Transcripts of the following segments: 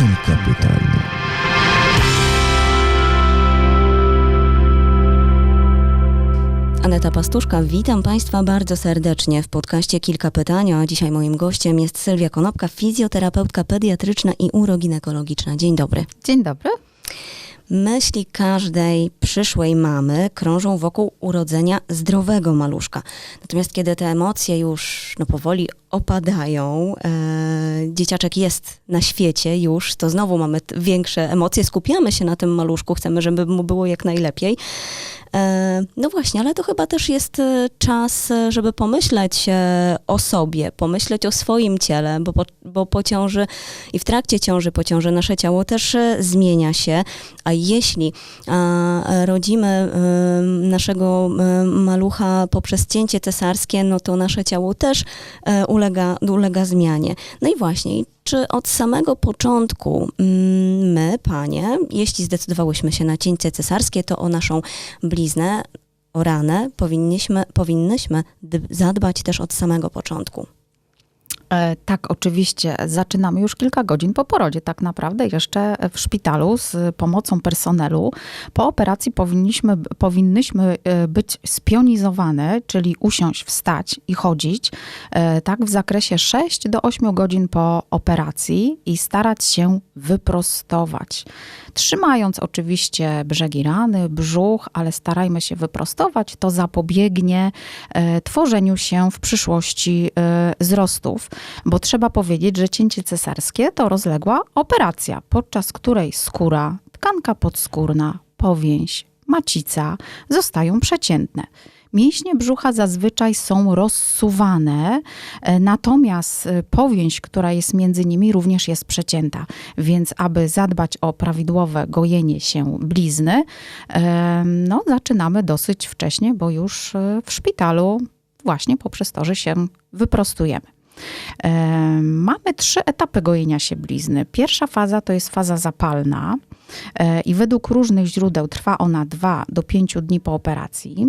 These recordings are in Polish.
Kilka pytań. Aneta Pastuszka, witam Państwa bardzo serdecznie w podcaście Kilka Pytań, a dzisiaj moim gościem jest Sylwia Konopka, fizjoterapeutka pediatryczna i uroginekologiczna. Dzień dobry. Dzień dobry. Myśli każdej przyszłej mamy krążą wokół urodzenia zdrowego maluszka. Natomiast kiedy te emocje już no, powoli opadają, e, dzieciaczek jest na świecie już, to znowu mamy większe emocje, skupiamy się na tym maluszku, chcemy, żeby mu było jak najlepiej. E, no właśnie, ale to chyba też jest e, czas, e, żeby pomyśleć o sobie, pomyśleć o swoim ciele, bo po, bo po ciąży i w trakcie ciąży, po ciąży nasze ciało też zmienia się, a jeśli rodzimy naszego malucha poprzez cięcie cesarskie, no to nasze ciało też ulega, ulega zmianie. No i właśnie, czy od samego początku mm, my, panie, jeśli zdecydowałyśmy się na cięcie cesarskie, to o naszą bliznę, o ranę powinniśmy, powinnyśmy zadbać też od samego początku. E, tak, oczywiście. Zaczynamy już kilka godzin po porodzie, tak naprawdę jeszcze w szpitalu z pomocą personelu. Po operacji powinniśmy, powinnyśmy e, być spionizowane, czyli usiąść, wstać i chodzić, e, tak w zakresie 6 do 8 godzin po operacji i starać się wyprostować. Trzymając oczywiście brzegi rany, brzuch, ale starajmy się wyprostować, to zapobiegnie tworzeniu się w przyszłości wzrostów, bo trzeba powiedzieć, że cięcie cesarskie to rozległa operacja, podczas której skóra, tkanka podskórna, powięź, macica zostają przeciętne. Mięśnie brzucha zazwyczaj są rozsuwane, e, natomiast e, powięź, która jest między nimi, również jest przecięta. Więc, aby zadbać o prawidłowe gojenie się blizny, no, zaczynamy dosyć wcześnie, bo już e, w szpitalu właśnie poprzez to, że się wyprostujemy. Mamy trzy etapy gojenia się blizny. Pierwsza faza to jest faza zapalna i według różnych źródeł trwa ona 2 do 5 dni po operacji.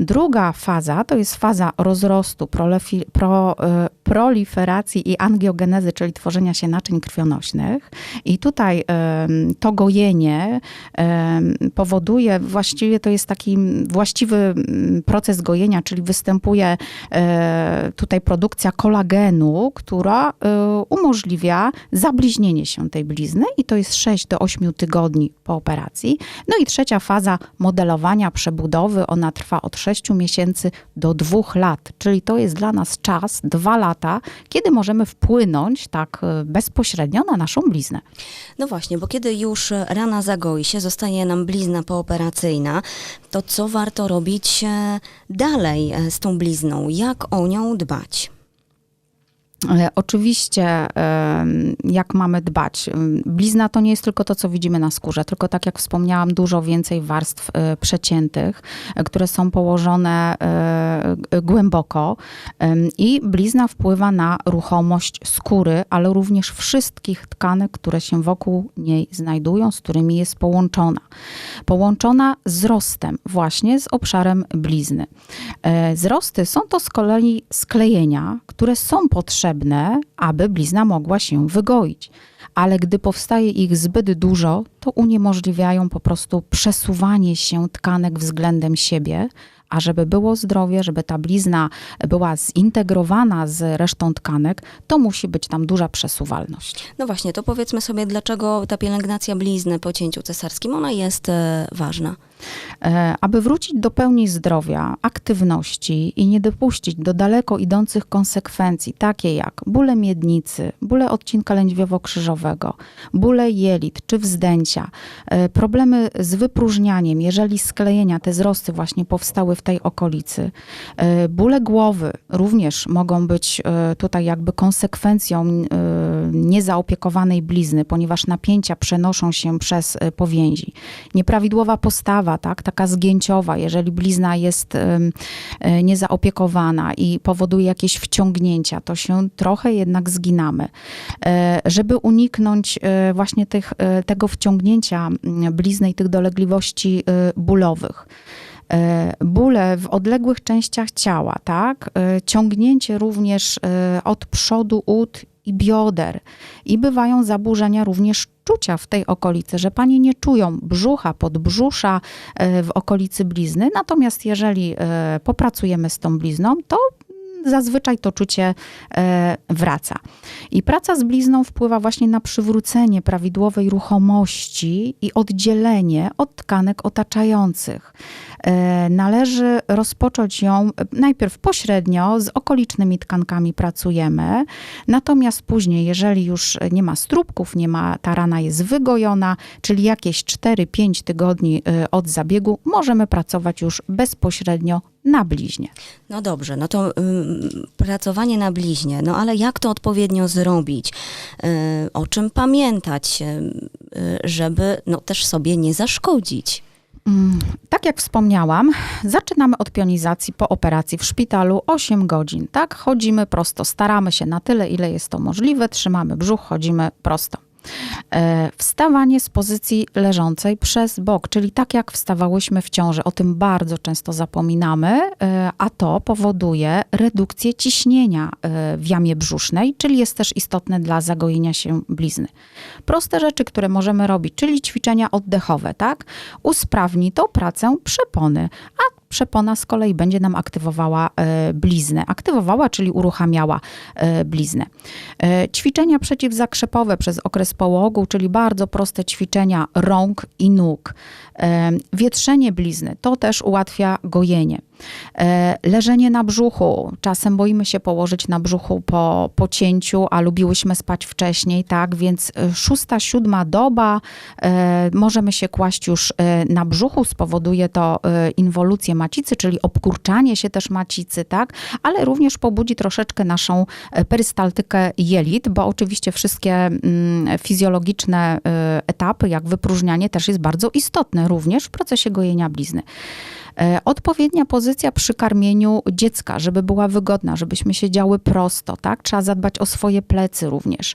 Druga faza to jest faza rozrostu, prolefi, pro, e, proliferacji i angiogenezy, czyli tworzenia się naczyń krwionośnych. I tutaj to gojenie powoduje, właściwie to jest taki właściwy mm, proces gojenia, czyli występuje e, tutaj produkcja kolagenu, która e, umożliwia zabliźnienie się tej blizny i to jest 6 do 8 tygodni po operacji. No i trzecia faza modelowania, przebudowy, ona trwa od 6 miesięcy do 2 lat, czyli to jest dla nas czas, 2 lata, kiedy możemy wpłynąć tak e, bezpośrednio na naszą bliznę. No właśnie, bo kiedy już rana zagoi się, zostaje nam blizna pooperacyjna, to co warto robić e, dalej e, z tą blizną? Jak o nią dbać? E, Oczywiście, jak mamy dbać? Blizna to nie jest tylko to, co widzimy na skórze, tylko tak jak wspomniałam, dużo więcej warstw e, przeciętych, e, które są położone głęboko. I blizna wpływa na ruchomość skóry, ale również wszystkich tkanek, które się wokół niej znajdują, z którymi jest połączona. Połączona z rostem, właśnie z obszarem blizny. Wzrosty są to z kolei sklejenia, które są potrzebne, aby blizna mogła się wygoić. Ale gdy powstaje ich zbyt dużo, to uniemożliwiają po prostu przesuwanie się tkanek względem siebie, a żeby było zdrowie, żeby ta blizna była zintegrowana z resztą tkanek, to musi być tam duża przesuwalność. No właśnie, to powiedzmy sobie, dlaczego ta pielęgnacja blizny po cięciu cesarskim, ona jest e, ważna. E, Aby wrócić do pełni zdrowia, aktywności i nie dopuścić do daleko idących konsekwencji, takie jak bóle miednicy, bóle odcinka lędźwiowo-krzyżowego, bóle jelit czy wzdęcia, e, problemy z wypróżnianiem, jeżeli sklejenia, te wzrosty właśnie powstały w tej okolicy, e, bóle głowy również mogą być e, tutaj jakby konsekwencją e, niezaopiekowanej blizny, ponieważ napięcia przenoszą się przez powięzi. Nieprawidłowa postawa, tak, taka zgięciowa, jeżeli blizna jest niezaopiekowana i powoduje jakieś wciągnięcia, to się trochę jednak zginamy. Żeby uniknąć właśnie tych, tego wciągnięcia blizny i tych dolegliwości bólowych, bóle w odległych częściach ciała, tak? E, Ciągnięcie również e, od przodu ud i bioder. I bywają zaburzenia również czucia w tej okolicy, że panie nie czują brzucha, podbrzusza e, w okolicy blizny. Natomiast jeżeli e, popracujemy z tą blizną, to zazwyczaj to czucie e, wraca. I praca z blizną wpływa właśnie na przywrócenie prawidłowej ruchomości i oddzielenie od tkanek otaczających. E, należy rozpocząć ją najpierw pośrednio, z okolicznymi tkankami pracujemy, natomiast później, jeżeli już nie ma strubków, nie ma, ta rana jest wygojona, czyli jakieś 4-5 tygodni e, od zabiegu, możemy pracować już bezpośrednio na bliźnie. No dobrze, no to ym, pracowanie na bliźnie, no ale jak to odpowiednio zrobić? Y, o czym pamiętać, y, żeby no, też sobie nie zaszkodzić? Mm, Tak jak wspomniałam, zaczynamy od pionizacji po operacji w szpitalu 8 godzin. Tak, chodzimy prosto, staramy się na tyle, ile jest to możliwe, trzymamy brzuch, chodzimy prosto. E, Wstawanie z pozycji leżącej przez bok, czyli tak jak wstawałyśmy w ciąży, o tym bardzo często zapominamy, e, a to powoduje redukcję ciśnienia e, w jamie brzusznej, czyli jest też istotne dla zagojenia się blizny. Proste rzeczy, które możemy robić, czyli ćwiczenia oddechowe, tak? Usprawni to pracę przepony, a przepona z kolei będzie nam aktywowała e, bliznę. Aktywowała, czyli uruchamiała e, bliznę. E, Ćwiczenia przeciwzakrzepowe przez okres połogu, czyli bardzo proste ćwiczenia rąk i nóg. Wietrzenie blizny, to też ułatwia gojenie. E, Leżenie na brzuchu. Czasem boimy się położyć na brzuchu po, po cięciu, a lubiłyśmy spać wcześniej, tak? Więc e, szósta, siódma doba e, możemy się kłaść już na brzuchu. Spowoduje to inwolucję macicy, czyli obkurczanie się też macicy, tak? Ale również pobudzi troszeczkę naszą perystaltykę jelit, bo oczywiście wszystkie mm, fizjologiczne etapy, jak wypróżnianie, też jest bardzo istotne również w procesie gojenia blizny. E, Odpowiednia pozycja przy karmieniu dziecka, żeby była wygodna, żebyśmy siedziały prosto, tak? Trzeba zadbać o swoje plecy również.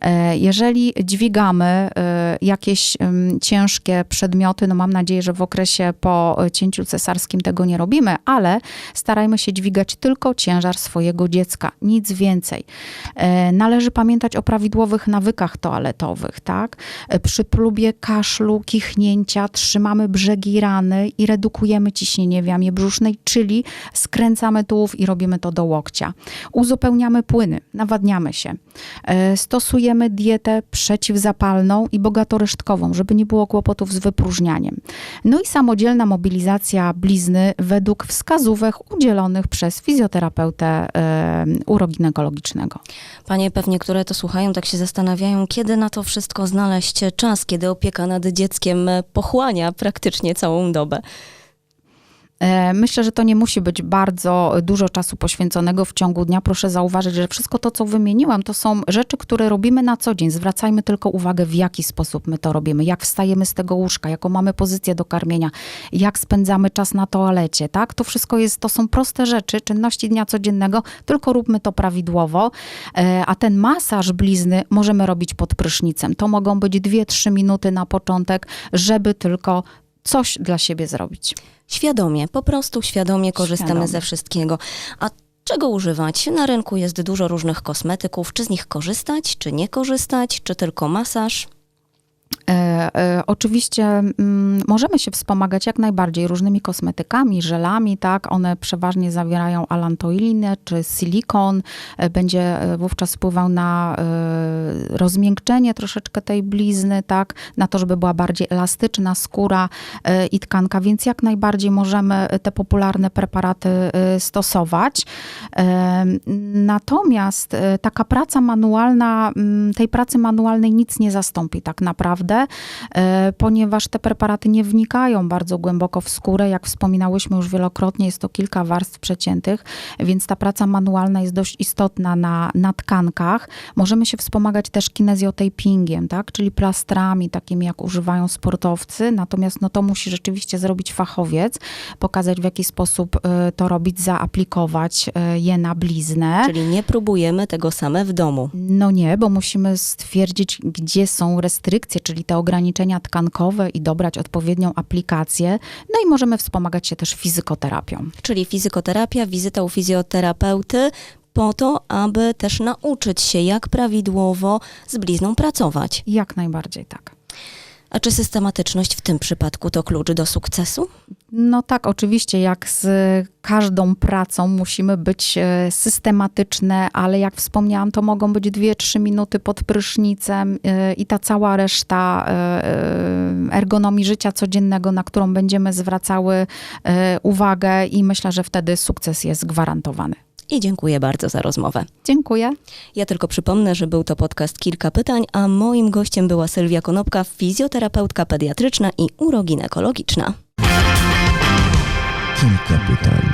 E, Jeżeli dźwigamy e, jakieś ciężkie przedmioty, no mam nadzieję, że w okresie po cięciu cesarskim tego nie robimy, ale starajmy się dźwigać tylko ciężar swojego dziecka, nic więcej. Należy pamiętać o prawidłowych nawykach toaletowych, tak? Przy próbie kaszlu, kichnięcia trzymamy brzegi rany i redukujemy ciśnienie w jamie brzusznej, czyli skręcamy tułów i robimy to do łokcia. Uzupełniamy płyny, nawadniamy się. E, Stosujemy dietę przeciwzapalną i bogatoresztkową, żeby nie było kłopotów z wypróżnianiem. No i samodzielna mobilizacja blizny według wskazówek udzielonych przez fizjoterapeutę e, uroginekologicznego. Panie pewnie, które to słuchają, tak się zastanawiają, kiedy na to wszystko znaleźć czas, kiedy opieka nad dzieckiem pochłania praktycznie całą dobę. E, Myślę, że to nie musi być bardzo dużo czasu poświęconego w ciągu dnia. Proszę zauważyć, że wszystko to, co wymieniłam, to są rzeczy, które robimy na co dzień. Zwracajmy tylko uwagę, w jaki sposób my to robimy, jak wstajemy z tego łóżka, jaką mamy pozycję do karmienia, jak spędzamy czas na toalecie, tak? To wszystko jest, to są proste rzeczy, czynności dnia codziennego, tylko róbmy to prawidłowo. E, A ten masaż blizny możemy robić pod prysznicem. To mogą być 2-3 minuty na początek, żeby tylko coś dla siebie zrobić. Świadomie, po prostu świadomie korzystamy Świadomie. ze wszystkiego. A czego używać? Na rynku jest dużo różnych kosmetyków. Czy z nich korzystać, czy nie korzystać, czy tylko masaż? E, e, oczywiście mm, możemy się wspomagać jak najbardziej różnymi kosmetykami, żelami, tak? One przeważnie zawierają alantoilinę czy silikon. E, będzie wówczas wpływał na rozmiękczenie troszeczkę tej blizny, tak? Na to, żeby była bardziej elastyczna skóra i tkanka, więc jak najbardziej możemy te popularne preparaty stosować. Natomiast taka praca manualna, mm, tej pracy manualnej nic nie zastąpi tak naprawdę, e, ponieważ te preparaty nie wnikają bardzo głęboko w skórę. Jak wspominałyśmy już wielokrotnie, jest to kilka warstw przeciętych, więc ta praca manualna jest dość istotna na, na tkankach. Możemy się wspomagać też kinezjotapingiem, tak? czyli plastrami takimi, jak używają sportowcy. Natomiast no, to musi rzeczywiście zrobić fachowiec, pokazać w jaki sposób e, to robić, zaaplikować e, je na bliznę. Czyli nie próbujemy tego same w domu. No nie, bo musimy stwierdzić, gdzie są restrykcje, czyli te ograniczenia tkankowe i dobrać odpowiednią aplikację. No i możemy wspomagać się też fizykoterapią. Czyli fizykoterapia, wizyta u fizjoterapeuty, po to, aby też nauczyć się, jak prawidłowo z blizną pracować. Jak najbardziej tak. A czy systematyczność w tym przypadku to klucz do sukcesu? No tak, oczywiście, jak z każdą pracą musimy być e, systematyczne, ale jak wspomniałam, to mogą być 2-3 minuty pod prysznicem e, i ta cała reszta e, ergonomii życia codziennego, na którą będziemy zwracały uwagę i myślę, że wtedy sukces jest gwarantowany. I dziękuję bardzo za rozmowę. Dziękuję. Ja tylko przypomnę, że był to podcast Kilka Pytań, a moim gościem była Sylwia Konopka, fizjoterapeutka pediatryczna i uroginekologiczna. Kilka pytań.